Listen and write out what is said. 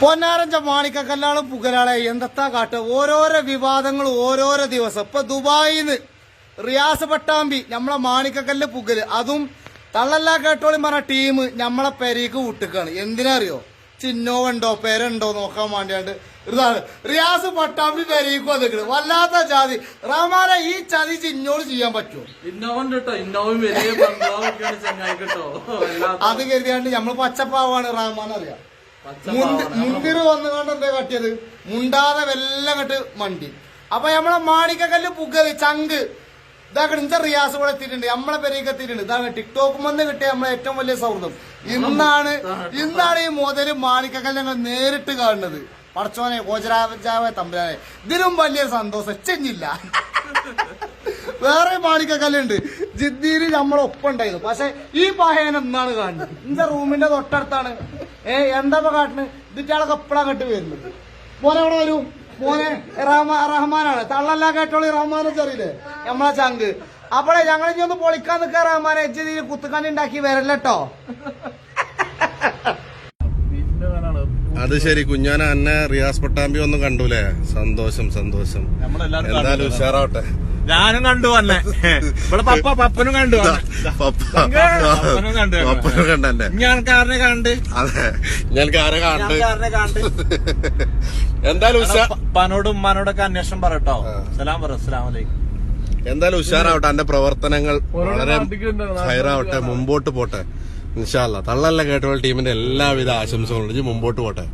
പൊന്നാരഞ്ച മാണിക്കല്ലാളും പുകലാളെ എന്തത്താ കാട്ട്? ഓരോരോ വിവാദങ്ങൾ ഓരോരോ ദിവസം. ഇപ്പൊ ദുബായിന്ന് റിയാസ് പട്ടാമ്പി നമ്മളെ മാണിക്കക്കല്ല് പുകൽ. അതും തള്ളല്ലാ കേട്ടോളി പറഞ്ഞ ടീം നമ്മളെ പെരേക്ക് വിട്ടുക്കാണ്. എന്തിനാ അറിയോ ചിഹ്നോ ഉണ്ടോ പേരുണ്ടോ നോക്കാൻ വേണ്ടിയാണ്ട്. ഇതാണ്. റിയാസ് പട്ടാമ്പി പെരേക്ക് വന്നിക്കണ് വല്ലാത്ത ജാതി റഹ്മാനെ ഈ ചതി ചിഹ്നോട് ചെയ്യാൻ പറ്റുമോ? അത് കരുതിയാണ്ട് നമ്മൾ പച്ചപ്പാവാണ് റഹ്മാൻ അറിയാം. മുന്തിരി വന്നുകൊണ്ട് എന്താ കട്ടിയത്? മുണ്ടാതെ വെല്ലം കെട്ട് മണ്ടി. അപ്പൊ നമ്മളെ മാണിക്കക്കല്ല് പുകൽ ചങ്ക്. ഇതാക്കണ ഇഞ്ച റിയാസ് ഇവിടെ എത്തിയിട്ടുണ്ട്. നമ്മളെ പെരേക്ക് എത്തിയിട്ടുണ്ട്. ഇതാണ് ടിക്ടോക്ക് വന്ന് കിട്ടിയ നമ്മളെ ഏറ്റവും വലിയ സൗഹൃദം. ഇന്നാണ് ഇന്നാണ് ഈ മുതൽ മാണിക്കക്കല്ല് ഞങ്ങൾ നേരിട്ട് കാണുന്നത്. പടച്ചോനെ ഗോചരാജാവെ തമ്പുരാനെ. ഇതിലും വലിയ സന്തോഷം. ചെഞ്ഞില്ല. വേറെ മാണിക്കക്കല്ലുണ്ട്. ജിദ്ദിയിൽ നമ്മളൊപ്പം ഉണ്ടായിരുന്നു പക്ഷെ ഈ പഹയൻ എന്നാണ് കാണുന്നത്. ഇന്റെ റൂമിന്റെ തൊട്ടടുത്താണ്. ഏ എന്താ കാട്ടണ്? ഇതിറ്റാളൊക്കെ എപ്പോഴാ കെട്ട് വരുന്നത്. മോനെ അവിടെ വരൂ? മോനെ റഹ്മാ- റഹ്മാനാണ്. തള്ളല്ല കേട്ടോളി റഹ്മാനെ ചെറിയില്ലേ നമ്മളെ ചങ്ക്. അപ്പോഴേ ഞങ്ങൾ ഇനി ഒന്ന് പൊളിക്കാൻ നിൽക്കാൻ റഹ്മാനെ. എച്ചി കുത്തുക്കണ്ണി ഉണ്ടാക്കി വരല്ലോ അത് ശരി കുഞ്ഞാന അന്നെ റിയാസ് പട്ടാമ്പി ഒന്നും കണ്ടൂലേ? സന്തോഷം സന്തോഷം. എന്തായാലും ഉഷാറാവട്ടെ. ഞാനും കണ്ടു വന്നെ. ഇവിടെ പപ്പ പപ്പനും കണ്ടു പപ്പനും കണ്ടു പപ്പനും കാരനെ കണ്ട് അതെ ഞാൻ ആരെ ഞാൻ കണ്ട് കണ്ട് എന്തായാലും ഉഷാ പനോടും ഉമ്മാനോടൊക്കെ അന്വേഷണം പറട്ടോ. സലാം പറ അസ്സലാം വലൈക്കും എന്തായാലും ഉഷാറാവട്ടെ എന്റെ പ്രവർത്തനങ്ങൾ വളരെ ഫയറാവട്ടെ മുമ്പോട്ട് പോട്ടെ. ഇൻഷാല്ല തള്ളല്ല കേട്ടോൾ ടീമിന്റെ എല്ലാവിധ ആശംസകളും മുമ്പോട്ട് പോട്ടെ.